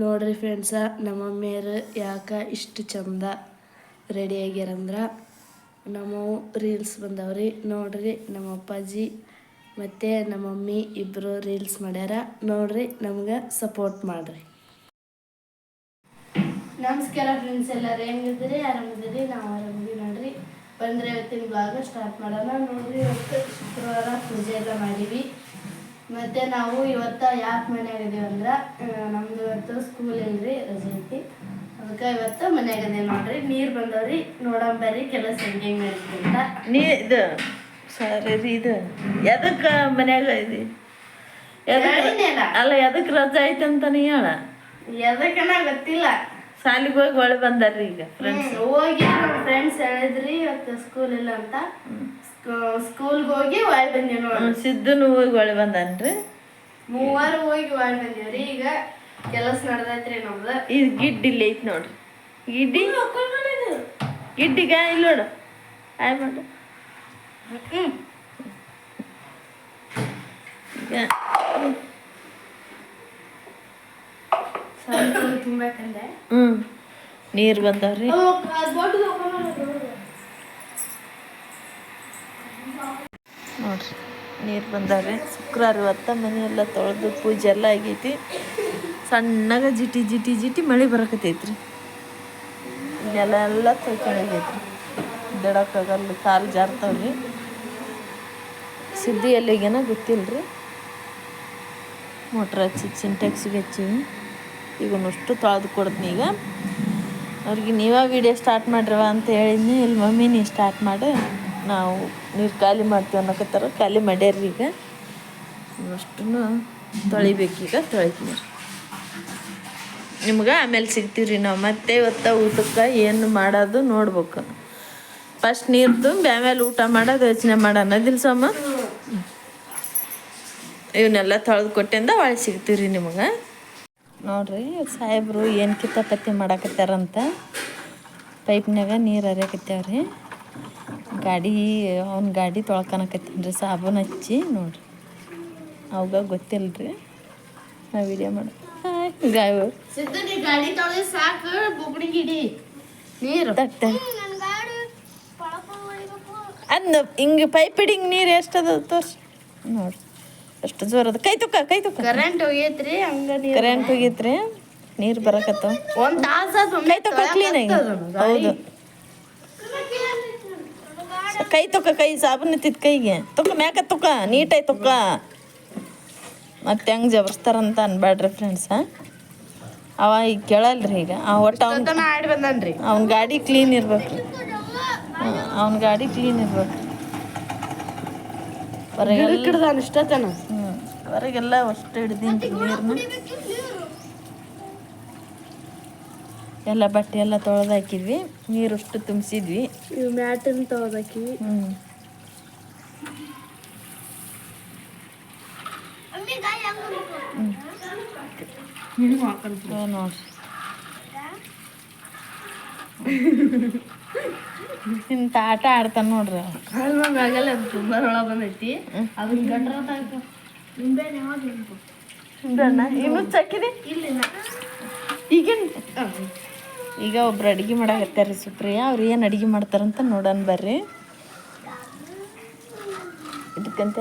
ನೋಡ್ರಿ ಫ್ರೆಂಡ್ಸ ನಮ್ಮ ಮಮ್ಮಿಯರು ಯಾಕೆ ಇಷ್ಟು ಚಂದ ರೆಡಿ ಆಗ್ಯಾರಂದ್ರೆ ನಮ್ಮವು ರೀಲ್ಸ್ ಬಂದವ್ರಿ. ನೋಡ್ರಿ ನಮ್ಮ ಅಪ್ಪಾಜಿ ಮತ್ತು ನಮ್ಮ ಮಮ್ಮಿ ಇಬ್ಬರು ರೀಲ್ಸ್ ಮಾಡ್ಯಾರ. ನೋಡ್ರಿ ನಮ್ಗೆ ಸಪೋರ್ಟ್ ಮಾಡ್ರಿ. ನಮಸ್ಕಾರ ಫ್ರೆಂಡ್ಸ್ ಎಲ್ಲರೂ ಹೆಂಗಿದ್ರಿ ಆರಾಮಿದ್ದೀರಿ? ನಾವು ಆರಾಮಿದ್ದೀವಿ ನೋಡ್ರಿ. ಬಂದರೆ ಇವತ್ತಿನ ಬ್ಲಾಗ್ ಸ್ಟಾರ್ಟ್ ಮಾಡೋಣ. ನೋಡ್ರಿ ಇವತ್ತು ಶುಕ್ರವಾರ ಪೂಜೆ ಎಲ್ಲ ಮಾಡೀವಿ. ಮತ್ತು ನಾವು ಇವತ್ತು ಯಾಕೆ ಮನ್ಯಾಗ ಇದೀವಿ ಅಂದ್ರೆ ನಮ್ದು ಇವತ್ತು ಸ್ಕೂಲ್ ಇಲ್ರಿ ರಜೆ ಐತಿ ಅದಕ್ಕೆ ಇವತ್ತು ಮನ್ಯಾಗ ಇದೀವಿ ನೋಡ್ರಿ. ನೀರು ಬಂದವ್ರಿ ನೋಡಂಬರ್ರಿ ಕೆಲಸ ಹೆಂಗೆ ಹೆಂಗೆ ಅಂತ. ನೀ ಇದು ಸಾರಿ ರೀ ಇದು. ಎದಕ್ಕೆ ಮನ್ಯಾಗ ಇದೆ? ಅಲ್ಲ. ಎದಕ್ಕೆ ರಜೆ ಐತೆ ಅಂತ ನೀ ಹೇಳ? ಎದಕ್ಕನ ಗೊತ್ತಿಲ್ಲ. ಸಾಲಿಗೆ ಹೋಗಿ ಒಳ್ಳೆ ಬಂದಾರ್ರಿ ಈಗ ಫ್ರೆಂಡ್ಸ್ ಹೋಗಿ ನಮ್ಮ ಫ್ರೆಂಡ್ಸ್ ಹೇಳಿದ್ರಿ ಇವತ್ತು ಸ್ಕೂಲ್ ಇಲ್ಲ ಅಂತ. ಸ್ಕೂಲ್ಗೆ ಹೋಗಿ ಒಳಗೆ ಬಂದೀವಿ ನೋಡಿ. ಸಿದ್ದು ಹೋಗಿ ಒಳಗೆ ಬಂದನ್ರಿ? ಮೂವರು ಹೋಗಿ ಒಳಗೆ ಬಂದೇವ್ರಿ ಈಗ ಕೆಲಸ ನಡ್ದೈತ್ರಿ ನಮ್ದು. ಇದು ಗಿಡ್ಡಿ ಇಲ್ಲಿ ಐತಿ ನೋಡ್ರಿ. ಗಿಡ್ಡಿ? ಗಿಡ್ಡಿಗ ಇಲ್ಲಿ ನೋಡು. ಆಯ್ ಮಾಡು. ಹ್ಞೂ ನೀರು ಬಂದವ್ರಿ. ನೋಡ್ರಿ ನೀರು ಬಂದಾರೆ ಶುಕ್ರವಾರ ಇವತ್ತ ಮನೆಯೆಲ್ಲ ತೊಳೆದು ಪೂಜೆ ಎಲ್ಲ ಆಗೈತಿ. ಸಣ್ಣಗ ಜಿಟಿ ಜಿಟಿ ಜಿಟಿ ಮಳೆ ಬರಕತ್ತೈತ್ರಿ ನೆಲ ಎಲ್ಲ ತೊಳ್ಕೊಂಡೋಗೈತ್ರಿ ದಡಕ್ಕಾಗಲ್ಲ ಕಾಲು ಜಾರ್ತಾವ್ರಿ. ಸುದ್ದಿ ಎಲ್ಲಿಗೇನ ರೀ ಮೋಟ್ರ್ ಹಚ್ಚಿ ಸಿಂಟ್ಯಾಕ್ಸಿಗೆ ಹಚ್ಚಿವಿ ಈಗ ಅಷ್ಟು ತೊಳೆದು ಕೊಡ್ತೀನಿ ಈಗ. ಅವ್ರಿಗೆ ನೀವೇ ವಿಡಿಯೋ ಸ್ಟಾರ್ಟ್ ಮಾಡ್ರವ ಅಂತ ಹೇಳಿದ್ನಿ. ಇಲ್ಲಿ ಮಮ್ಮಿ, ನೀ ಸ್ಟಾರ್ಟ್ ಮಾಡಿ. ನಾವು ನೀರು ಖಾಲಿ ಮಾಡ್ತೀವಿ ಅನ್ನೋಕತ್ತಾರ ಖಾಲಿ ಮಾಡ್ಯಾರ್ರಿ ಈಗ. ಅಷ್ಟು ತೊಳಿಬೇಕೀಗ ತೊಳಿತೀನಿ. ನಿಮ್ಗೆ ಆಮೇಲೆ ಸಿಗ್ತೀವಿ ರೀ ನಾವು. ಮತ್ತೆ ಇವತ್ತು ಊಟಕ್ಕೆ ಏನು ಮಾಡೋದು ನೋಡ್ಬೇಕು. ಫಸ್ಟ್ ನೀರು ತುಂಬಿ, ಆಮೇಲೆ ಊಟ ಮಾಡೋದು, ಯೋಚನೆ ಮಾಡೋಣ. ದಿಲ್ ಸೋಮ ಇವನ್ನೆಲ್ಲ ತೊಳೆದು ಕೊಟ್ಟಿಂದ ಒಳಗೆ ಸಿಗ್ತೀವಿ ರೀ ನಿಮಗೆ. ನೋಡ್ರಿ, ಸಾಹೇಬ್ರು ಏನು ಕಿತ್ತಾಪತ್ತಿ ಮಾಡಾಕತ್ತಾರಂತ. ಪೈಪ್ನಾಗ ನೀರು ಹರಿಯಾಕತ್ಯಾವ್ರಿ. ಗಾಡಿ ಅವ್ನ ಗಾಡಿ ತೊಳ್ಕೊಳಕತ್ತೀನಿ ರೀ ಸಾಬೂನು ಹಚ್ಚಿ ನೋಡ್ರಿ. ಅವಾಗ ಗೊತ್ತಿಲ್ಲ ರೀ ನಾ ವಿಡಿಯೋ ಮಾಡಿ ಗಾಡಿ ತೊಳೆದು ಸಾಕು ಬುಗ್ಡಿ ಗಿಡಿ. ನೀರು. ಅದ್ನ ಹಿಂಗೆ ಪೈಪ್ ಹಿಡಿಂಗ್ ನೀರು ಎಷ್ಟದ ತೋರ್ಸಿ. ನೋಡ್ರಿ ಎಷ್ಟು ಜೋರದ ಕೈ ತುಕ್ಕ ಕೈ ತುಕ್ಕ ಕರೆಂಟ್ ಹೋಗೈತ್ರಿ ಹಂಗ ನೀರು ಕರೆಂಟ್ ಹೋಗಿತ್ರಿ ನೀರು ಬರಕತ್ತಾವ. ಒಂದ್ ತಾಸ ಕೈ ತೊಕ್ಕ ಕ್ಲೀನ್ ಆಗಿ. ಹೌದು. ಕೈ ತೊಕ್ಕ ಕೈ ಸಾಬೂನು ಎತ್ತಿದ್ ಕೈಗೆ. ತುಕ್ಕ ಮ್ಯಾಕ ತುಕ್ಕ ನೀಟಾಗಿ ತುಕ್ಕ ಮತ್ತೆ ಹೆಂಗೆ ಜಬರ್ಸ್ತಾರಂತ ಅನ್ಬೇಡ್ರಿ ಫ್ರೆಂಡ್ಸ ಅವ ಈಗ ಕೇಳಲ್ರಿ ಈಗ. ಒಟ್ಟು ಅವ್ನ ಅವ್ನ ಗಾಡಿ ಕ್ಲೀನ್ ಇರ್ಬೇಕು. ಅವ್ನ ಗಾಡಿ ಕ್ಲೀನ್ ಇರ್ಬೇಕು. ಹೊರಗೆ ಇಷ್ಟತನ ಹ್ಞೂ ಹೊರಗೆಲ್ಲ ಅಷ್ಟು ಹಿಡ್ದೀನಿ ನೀರನ್ನ ಎಲ್ಲ ಬಟ್ಟೆ ಎಲ್ಲ ತೊಳೆದಾಕಿದ್ವಿ. ನೀರು ಅಷ್ಟು ತುಂಬಿಸಿದ್ವಿ. ಇವು ಮ್ಯಾಟನ್ನು ತಗೋದಾಕಿವಿ ಹ್ಞೂ ನೋಡ್ರಿ ಇಂಥ ಆಟ ಆಡ್ತಾನೆ ನೋಡ್ರಿ ಆಗಲ್ಲ ತುಂಬಾ ಬಂದೈತಿ. ಅದನ್ನ ಇನ್ನೂ ಚಕ್ಕಿದೆ ಈಗೇನು ಈಗ ಒಬ್ರು ಅಡುಗೆ ಮಾಡಾಕತ್ತಾರೆ ಸುಪ್ರಿಯ ಅವ್ರು ಏನು ಅಡುಗೆ ಮಾಡ್ತಾರಂತ ನೋಡೋಣ ಬರ್ರಿ. ಇದಕ್ಕಂತ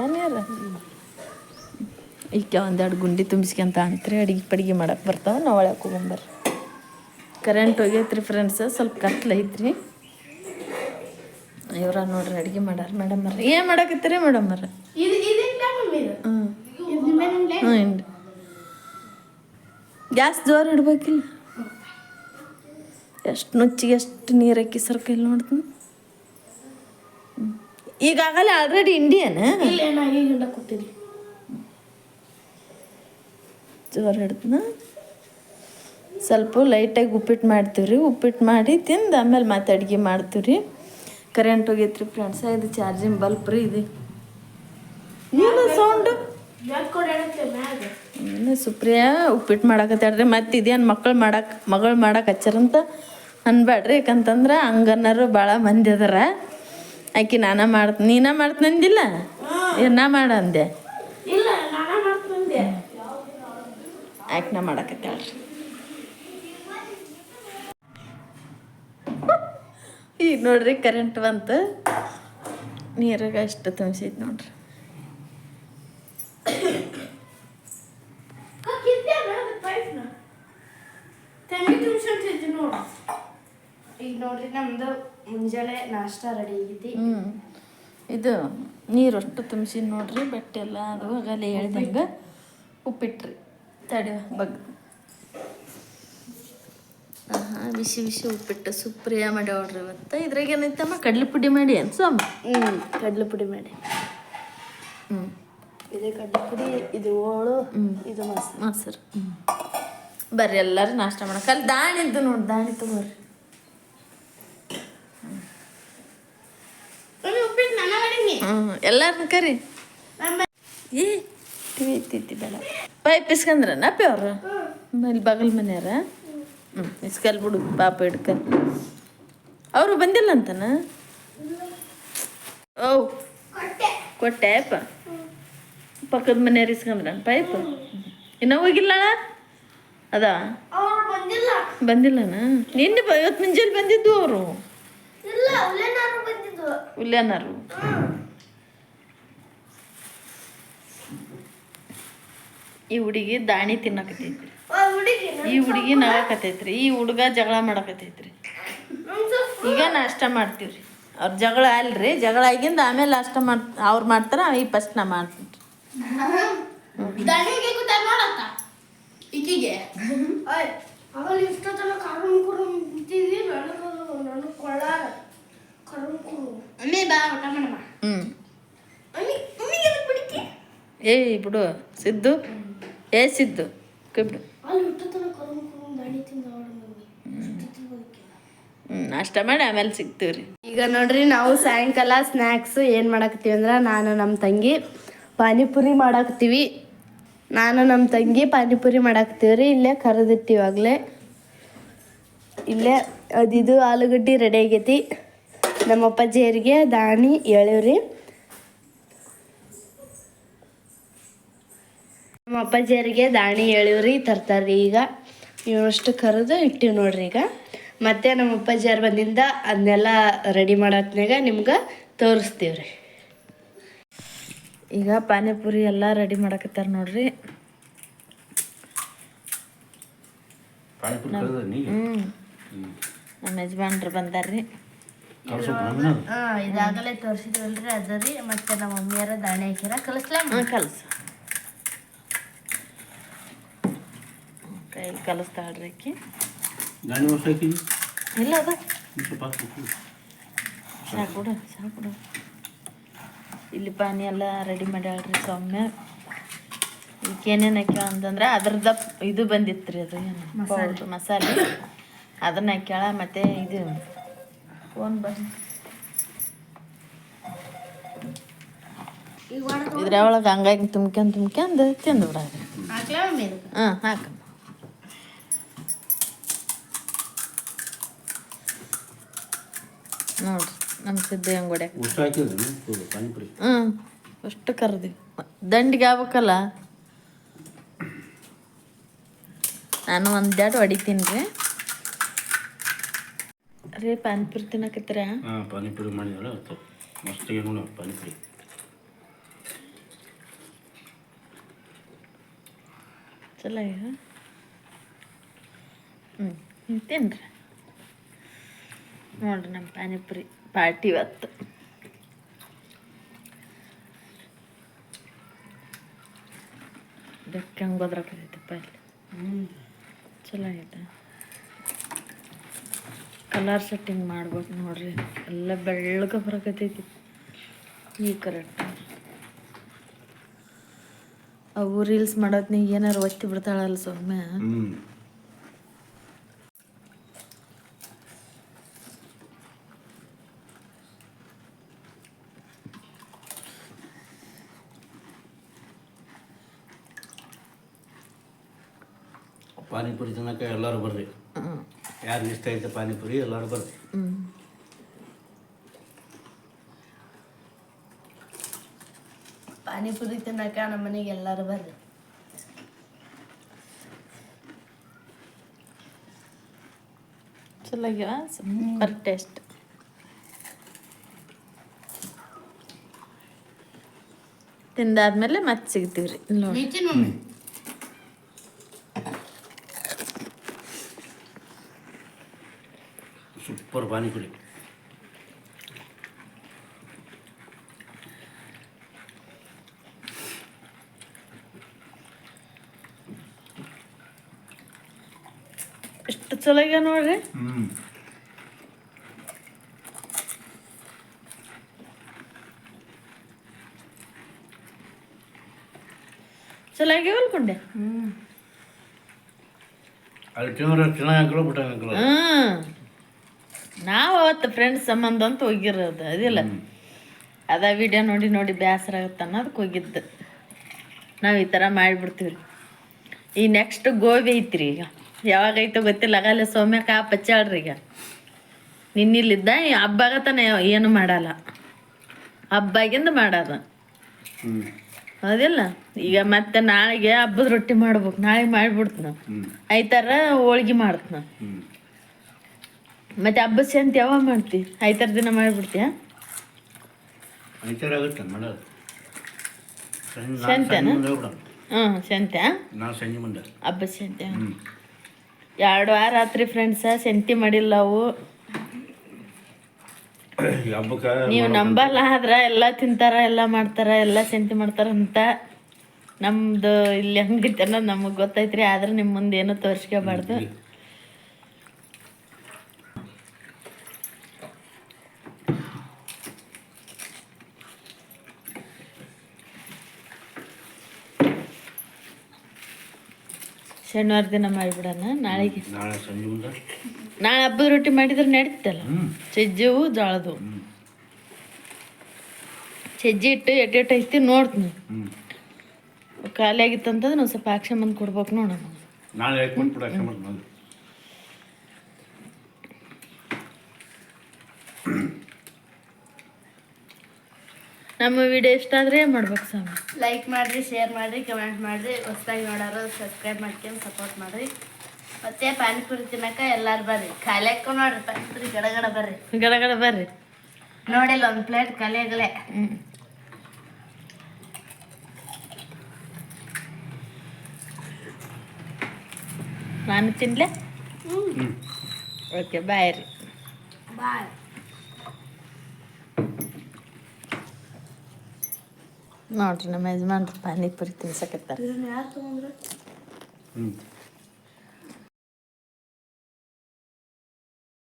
ಈಗ ಒಂದೆರಡು ಗುಂಡಿ ತುಂಬಿಸ್ಕೊಂತ ಅಂತ್ರಿ ಅಡುಗೆ ಪಡಿಗೆ ಮಾಡಕ್ಕೆ ಬರ್ತಾವೆ ನಾವು ಒಳಗೆ ಹೋಗೊಂಬರ್ರಿ ಕರೆಂಟ್ ಹೋಗೈತ್ರಿ ಫ್ರೆಂಡ್ಸ್ ಸ್ವಲ್ಪ ಕತ್ಲು ಐತ್ರಿ. ಇವ್ರ ನೋಡ್ರಿ ಅಡುಗೆ ಮಾಡಾರ ಮೇಡಮ್ ಅವ್ರ. ಏನು ಮಾಡಾಕತ್ತೀರಿ ಮೇಡಮ್ ಅವ್ರ? ಹ್ಞೂ ಹ್ಞೂ ಗ್ಯಾಸ್ ಜೋರು ಇಡ್ಬೇಕಿಲ್ಲ. ಎಷ್ಟು ನುಚ್ಚಿಗೆ ಎಷ್ಟು ನೀರು ಹಾಕಿ ಸರ್ಕಲ್ ನೋಡ್ತೀನಿ. ಈಗಾಗಲೇ ಆಲ್ರೆಡಿ ಇಂಡಿಯನ್ ಹಿಡ್ದನ ಜೋರು ಹಿಡ್ತನ ಸ್ವಲ್ಪ ಲೈಟಾಗಿ ಉಪ್ಪಿಟ್ಟು ಮಾಡ್ತೀವಿ ರೀ ಉಪ್ಪಿಟ್ಟು ಮಾಡಿ ತಿಂದು ಆಮೇಲೆ ಮತ್ತೆ ಅಡುಗೆ ಮಾಡ್ತೀವಿ ರೀ ಕರೆಂಟ್ ಹೋಗೈತ್ರಿ ಫ್ರೆಂಡ್ಸ ಇದು ಚಾರ್ಜಿಂಗ್ ಬಲ್ಪ್ ರೀ ಇದು. ಏನು ಸೌಂಡು ಸುಪ್ರಿಯ ಉಪ್ಪಿಟ್ಟು ಮಾಡಕತ್ತಾಳ್ರಿ. ಮತ್ತೆ ಇದೇನು ಮಕ್ಕಳು ಮಾಡಕ್ಕೆ ಮಗಳು ಮಾಡಕ್ಕೆ ಹಚ್ಚಾರಂತ ಅನ್ಬೇಡ್ರಿ ಯಾಕಂತಂದ್ರೆ ಹಂಗನ್ನರು ಭಾಳ ಮಂದಿ ಅದಾರ. ಆಕೆ ನಾನ ಮಾಡ್ತ ನೀನ ಮಾಡ್ತಂದಿಲ್ಲ ನಾ ಮಾಡಂದೆ ಆಯ್ಕೆ ನಾ ಮಾಡಕತ್ತಾಳ್ರಿ. ಈ ನೋಡ್ರಿ ಕರೆಂಟ್ ಬಂತು. ನೀರಾಗ ಅಷ್ಟು ತುಂಬಿಸೈತೆ ನೋಡ್ರಿ. ಈಗ ನೋಡ್ರಿ ನಮ್ದು ಮುಂಜಾನೆ ನಾಷ್ಟ ರೆಡಿ ಆಗೈತಿ. ಹ್ಞೂ ಇದು ನೀರು ಅಷ್ಟು ತುಂಬಿಸಿ ನೋಡ್ರಿ ಬಟ್ಟೆ ಎಲ್ಲ ಅದು ಆಗಲೇ ಹೇಳ್ದಂಗೆ ಉಪ್ಪಿಟ್ರಿ ತಡಿ ಬಗ್. ಹಾಂ ಬಿಸಿ ಬಿಸಿ ಉಪ್ಪಿಟ್ಟು ಸುಪ್ರಿಯ ಮಾಡಿ ಅವ್ರಿ ಇವತ್ತು. ಇದ್ರಾಗ ಏನೈತಮ್ಮ? ಕಡ್ಲೆ ಪುಡಿ ಮಾಡಿ ಅನ್ಸಮ್ಮ ಹ್ಞೂ ಕಡ್ಲೆ ಪುಡಿ ಮಾಡಿ. ಹ್ಞೂ ಇದು ಕಡ್ಲೆ ಪುಡಿ ಇದು ಓಳು ಇದು ಮಸ್ ಮೊಸರು ಹ್ಞೂ ಬರ್ರಿ ಎಲ್ಲರೂ ನಾಷ್ಟ ಮಾಡೋಕೆ. ಅಲ್ಲಿ ದಾಣಿದ್ದು ನೋಡಿ ದಾಣಿ ತಗೋರಿ ಉಪ್ಪಿಟ್ಟು ನನ್ನ ಮಾಡೀನಿ ಹ್ಞೂ ಎಲ್ಲಾರನ್ನ ಕರಿ. ಏ ಟಿವಿ ಐತಿ ಬೇಡ. ಪೈಪ್ ಇಸ್ಕಂದ್ರ ನಪ್ಪಿ ಅವ್ರು. ಇಲ್ಲಿ ಬಗಲ್ ಮನೆಯವ್ರ? ಹ್ಞೂ ಇಸ್ಕಲ್ ಬಿಡು ಪಾಪ ಹಿಡ್ಕ ಅವರು ಬಂದಿಲ್ಲ ಅಂತನ ಓ ಕೊಟ್ಟೆ ಅಪ್ಪ. ಪಕ್ಕದ ಮನೆಯವ್ರು ಇಸ್ಕಂದ್ರ ಪೈಪ್? ಇನ್ನ ಹೋಗಿಲ್ಲ? ಅದ? ಬಂದಿಲ್ಲನ? ನಿನ್ನೆ ಇವತ್ತು ಮುಂಜಾನೆ ಬಂದಿದ್ದು ಅವರು. ಇಲ್ಲ ಅಲ್ಲೇನಾರು ಬಂದಿದ್ದು. ಉಲ್ಯಾನರು ಈ ಹುಡುಗಿ ದಾಣಿ ತಿನ್ನಕತೈತ್ರಿ ಆ ಹುಡುಗಿ ಈ ಹುಡುಗಿ ನಗಕತ್ತೈತ್ರಿ ಈ ಹುಡುಗ ಜಗಳ ಮಾಡಕತ್ತೈತ್ರಿ. ಈಗ ನಾಷ್ಟ ಮಾಡ್ತೀವ್ರಿ. ಅವ್ರ ಜಗಳ ಅಲ್ರಿ ಜಗಳ ಆಗಿಂದ ಆಮೇಲೆ ನಾಷ್ಟ ಮಾಡ್ ಅವ್ರು ಮಾಡ್ತಾರ ಈ ಫಸ್ಟ್ ನಾ ಮಾಡ್ತೀನಿ. ಹ್ಞೂ ಅಮ್ಮಿ ಅಮ್ಮಿಗೆ ಬಿಡಿಕೆ ಏಯ್ ಬಿಡು. ಸಿದ್ದು? ಏ ಸಿದ್ದು. ಬಿಡು ಹ್ಞೂ ನಾಷ್ಟ ಮಾಡಿ ಆಮೇಲೆ ಸಿಗ್ತೀವ್ರಿ ಈಗ ನೋಡ್ರಿ ನಾವು ಸಾಯಂಕಾಲ ಸ್ನ್ಯಾಕ್ಸ್ ಏನು ಮಾಡಾಕತ್ತೀವಿ ಅಂದ್ರೆ ನಾನು ನಮ್ಮ ತಂಗಿ ಪಾನಿಪುರಿ ಮಾಡಾಕತ್ತೀವಿ. ನಾನು ನಮ್ಮ ತಂಗಿ ಪಾನಿಪುರಿ ಮಾಡಾಕತ್ತೀವಿ ರೀ. ಇಲ್ಲೇ ಕರೆದಿಟ್ಟಿವಾಗಲೇ ಇಲ್ಲೇ ಅದಿದು ಆಲೂಗಡ್ಡೆ ರೆಡಿ ಆಗೈತಿ. ನಮ್ಮ ಅಪ್ಪಾಜಿಯರಿಗೆ ದಾಣಿ ಎಳೆವ್ರಿ ನಮ್ಮ ಅಪ್ಪಾಜಿಯರಿಗೆ ದಾಣಿ ಹೇಳಿವ್ರಿ ತರ್ತಾರ್ರಿ ಈಗ. ಇವಷ್ಟು ಕರೆದು ಇಟ್ಟಿವಿ ನೋಡ್ರಿ ಈಗ. ಮತ್ತೆ ನಮ್ಮ ಅಪ್ಪಾಜಿಯರ್ ಬಂದಿಂದ ಅದನ್ನೆಲ್ಲ ರೆಡಿ ಮಾಡತ್ನಾಗ ನಿಮ್ಗೆ ತೋರಿಸ್ತೀವ್ರಿ. ಈಗ ಪಾನಿಪುರಿ ಎಲ್ಲ ರೆಡಿ ಮಾಡಕತ್ತಾರ ನೋಡ್ರಿ. ನಮ್ಮ ಯಜಮಾನ್ರು ಬಂದಾರ್ರಿ. ಇದಾಗಲೇ ತೋರಿಸಿದ್ವಲ್ರಿ ಅದ ರೀ ಮತ್ತೆ ನಮ್ಮ ಮಮ್ಮಿಯರ ದಾಣಿ ಹಾಕಿರ ಕಲಿಸ್ಲಾ ಕಲಸ ಕಲಸು ಕೈಲಿ ಕಲಿಸ್ತಾಳ್ರಿ ಆಕಿ ಗಾಡಿ ಇಲ್ಲ ಅದ. ಸಾಕುಡು ಇಲ್ಲಿ ಪಾನಿ ಎಲ್ಲ ರೆಡಿ ಮಾಡ್ಯಾಳ್ರಿ ಸೌಮ್ಯ ಏನೇನು ಹಾಕ್ಯಾಳ ಅಂತಂದ್ರೆ ಅದ್ರದ ಇದು ಬಂದಿತ್ತು ರೀ ಅದು ಏನು? ಮಸಾಲೆ. ಅದನ್ನ ಹಾಕ್ಯಾಳ ಮತ್ತೆ ಇದು. ಫೋನ್ ಬಂದು ಇದ್ರೊಳಗೆ ಹಂಗಾಗಿ ತುಂಬ್ಕೊಂಡ್ ತುಂಬ್ಕೊಂಡ್ ತಿಂದು ಬಿಡೋದು? ಹಾಂ ನೋಡ್ರಿ ನಮ್ಮ ಸಿದ್ಧ ಹೆಂಗ್ ಪಾನಿಪುರಿ. ಹ್ಞೂ ಅಷ್ಟು ಕರ್ದಿವಿ ದಂಡಿಗೆ ಆಗ್ಬೇಕಲ್ಲ? ನಾನು ಒಂದೆರಡು ಹೊಡಿತೀನಿ ರೀ. ರೀ ಪಾನಿಪುರಿ ತಿನ್ನಕತ್ತೀರ? ಪಾನಿಪುರಿ ಮಾಡಿದ್ರೆ ಮಸ್ತ್ ನೋಡು ಪಾನಿಪುರಿ. ಚಲೋ ಹ್ಞೂ ತಿನ್ರಿ. ನೋಡ್ರಿ ನಮ್ಮ ಪಾನಿಪುರಿ ಪಾರ್ಟಿ ಇವತ್ತು. ಬೆಕ್ಕ ಹಂಗೆ ಬದ್ರಾಕತ್ತೈತಪ್ಪ ಇಲ್ಲಿ? ಚಲೋ ಆಗೈತೆ. ಕಲರ್ ಸೆಟ್ಟಿಂಗ್ ಮಾಡ್ಬೇಕು ನೋಡ್ರಿ. ಎಲ್ಲ ಬೆಳ್ಳಗೆ ಬರಕತ್ತೈತಿ ಈ ಕರೆಕ್ಟ್ ಅವು ರೀಲ್ಸ್ ಮಾಡೋದ್ನಾಗ ಏನಾರು ಒತ್ತಿ ಬಿಡ್ತಾಳಲ್ಲ ಸೌಮ್ಯ? ಪಾನಿಪುರಿ ತಿನ್ನಕ್ಕೆ ಎಲ್ಲರೂ ಬರ್ರಿ. ಯಾರು ಇಷ್ಟ ಐತೆ ಪಾನಿಪುರಿ ಎಲ್ಲರೂ ಬರ್ರಿ. ಪಾನಿಪುರಿ ತಿನ್ನಕ ನಮ್ಮ ಮನೆಗೆ ಎಲ್ಲರೂ ಬರ್ರಿ. ಚಲಾಗ್ಯವ? Super taste. ತಿಂದಾದ್ಮೇಲೆ ಮತ್ತೆ ಸಿಗ್ತೀವಿ ರೀ ನೋಡಿ ಸೂಪರ್ ಪಾನಿಪುರಿ ಎಷ್ಟು ಚಲೋ ಆಗ್ಯಾವ ನೋಡ್ರಿ ಹ್ಞೂ ಚಲೋ ಆಗ್ಯಾವ ಅನ್ಕೊಂಡೆ ಅಲ್ಲಿ ತಿನ್ನೋರು ಚೆನ್ನಾಗಿ ಹ್ಮ್. ನಾವು ಅವತ್ತು ಫ್ರೆಂಡ್ಸ್ ಸಂಬಂಧ ಅಂತ ಹೋಗಿರೋದು ಅದಿಲ್ಲ. ಅದ ವಿಡಿಯೋ ನೋಡಿ ನೋಡಿ ಬೇಸರ ಆಗುತ್ತೆ ಅನ್ನೋದಕ್ಕೆ ಹೋಗಿದ್ದು. ನಾವು ಈ ಥರ ಮಾಡಿಬಿಡ್ತೀವಿ. ಈ ನೆಕ್ಸ್ಟ್ ಗೋಬಿ ಐತ್ರಿ ಈಗ. ಯಾವಾಗ ಐತೋ ಗೊತ್ತಿಲ್ಲ ಆಗಲ್ಲ ಸೌಮ್ಯ ಕಾ ಪಚ್ಚಾಳ್ರಿ ಈಗ. ನಿನ್ನಿಲ್ಲಿದ್ದ ಹಬ್ಬ ಆಗತ್ತಾನೆ ಏನು ಮಾಡಲ್ಲ. ಹಬ್ಬಾಗಿಂದ ಮಾಡೋದು. ಅದಿಲ್ಲ. ಈಗ ಮತ್ತೆ ನಾಳೆಗೆ ಹಬ್ಬದ ರೊಟ್ಟಿ ಮಾಡ್ಬೇಕು. ನಾಳೆ ಮಾಡಿಬಿಡ್ತೀನಿ. ನಾವು ಐತಾರ ಹೋಳ್ಗೆ ಮಾಡ್ತು ಹ್ಞೂ ಮತ್ತೆ ಹಬ್ಬದ ಅಂತ ಯಾವಾಗ ಮಾಡ್ತಿ? ಐತರ ದಿನ ಮಾಡ್ಬಿಡ್ತೀಯ? ಐಚಾರ ಆಗುತ್ತೆ ಮಾಡೋದು ಸಂಜೆ ಮುಂದೆ ಹಬ್ಬದ ಸಂತೆ. ಎರಡು ವಾರ ರಾತ್ರಿ ಫ್ರೆಂಡ್ಸ ಸೆಂತಿ ಮಾಡಿಲ್ಲ ಅವು. ನೀವು ನಂಬಲ್ಲ ಆದ್ರ ಎಲ್ಲ ತಿಂತಾರ ಎಲ್ಲ ಮಾಡ್ತಾರ ಎಲ್ಲ ಸಂತಿ ಮಾಡ್ತಾರ ಅಂತ. ನಮ್ದು ಇಲ್ಲಿ ಹಂಗಿತ್ತ ಅನ್ನೋದು ನಮಗೆ ಗೊತ್ತೈತ್ರಿ ಆದ್ರೆ ನಿಮ್ಮ ಮುಂದೆ ಏನೂ ತೋರಿಸ್ಕೋಬಾರ್ದು. ಶನಿವಾರ ದಿನ ಮಾಡಿಬಿಡೋಣ ನಾಳೆಗೆ. ನಾಳೆ ಸಂಜೆ ಮುಂದೆ? ನಾಳೆ ಹಬ್ಬದ ರೊಟ್ಟಿ ಮಾಡಿದ್ರೆ ನಡೀತಲ್ಲ? ಸಜ್ಜವು ಜೋಳದು. ಸಜ್ಜಿ ಇಟ್ಟು ಎಟ್ಟು ಐತಿ ನೋಡ್ತೀನಿ. ಖಾಲಿ ಆಗಿತ್ತಂತಂದ್ರೆ ನಾವು ಸ್ವಲ್ಪ ಆಕ್ಷನ್ ಬಂದು ಕೊಡ್ಬೇಕು ನೋಡೋಣ. ನಾಳೆ ಯಾಕೆ ಕೊಟ್ಬಿಡ ಬಂದು ನಮ್ಮ ವಿಡಿಯೋ ಇಷ್ಟ ಆದರೆ ಏನು ಮಾಡ್ಬೇಕು ಸ್ವಾಮಿ. ಲೈಕ್ ಮಾಡಿರಿ ಶೇರ್ ಮಾಡಿರಿ ಕಮೆಂಟ್ ಮಾಡಿರಿ ಹೊಸ್ದಾಗಿ ನೋಡೋರು ಸಬ್ಸ್ಕ್ರೈಬ್ ಮಾಡ್ಕೊಂಡು ಸಪೋರ್ಟ್ ಮಾಡಿರಿ. ಮತ್ತೆ ಪಾನಿಪುರಿ ತಿನ್ನಕ ಎಲ್ಲಾರು ಬರ್ರಿ. ಖಾಲಿ ಹಾಕೊ ನೋಡ್ರಿ ಪಾನಿಪುರಿ ಗಡಗಡ ಗಡ ಬರ್ರಿ. ಗಡಗಡ ಗಡ ಬರ್ರಿ. ನೋಡಿಲ್ಲ ಒಂದು ಪ್ಲೇಟ್ ಕಲೆಗಳೇ ಹ್ಞೂ ನಾನು ತಿನ್ಲೆ? ಹ್ಞೂ ಓಕೆ ಬಾಯ್ ರೀ. ಬಾಯ್ ನೋಡ್ರಿ ನಮ್ಮ ಯಜಮಾನ್ರು ಪಾನಿಪುರಿ ತಿನ್ಸಕತ್ತಾರ.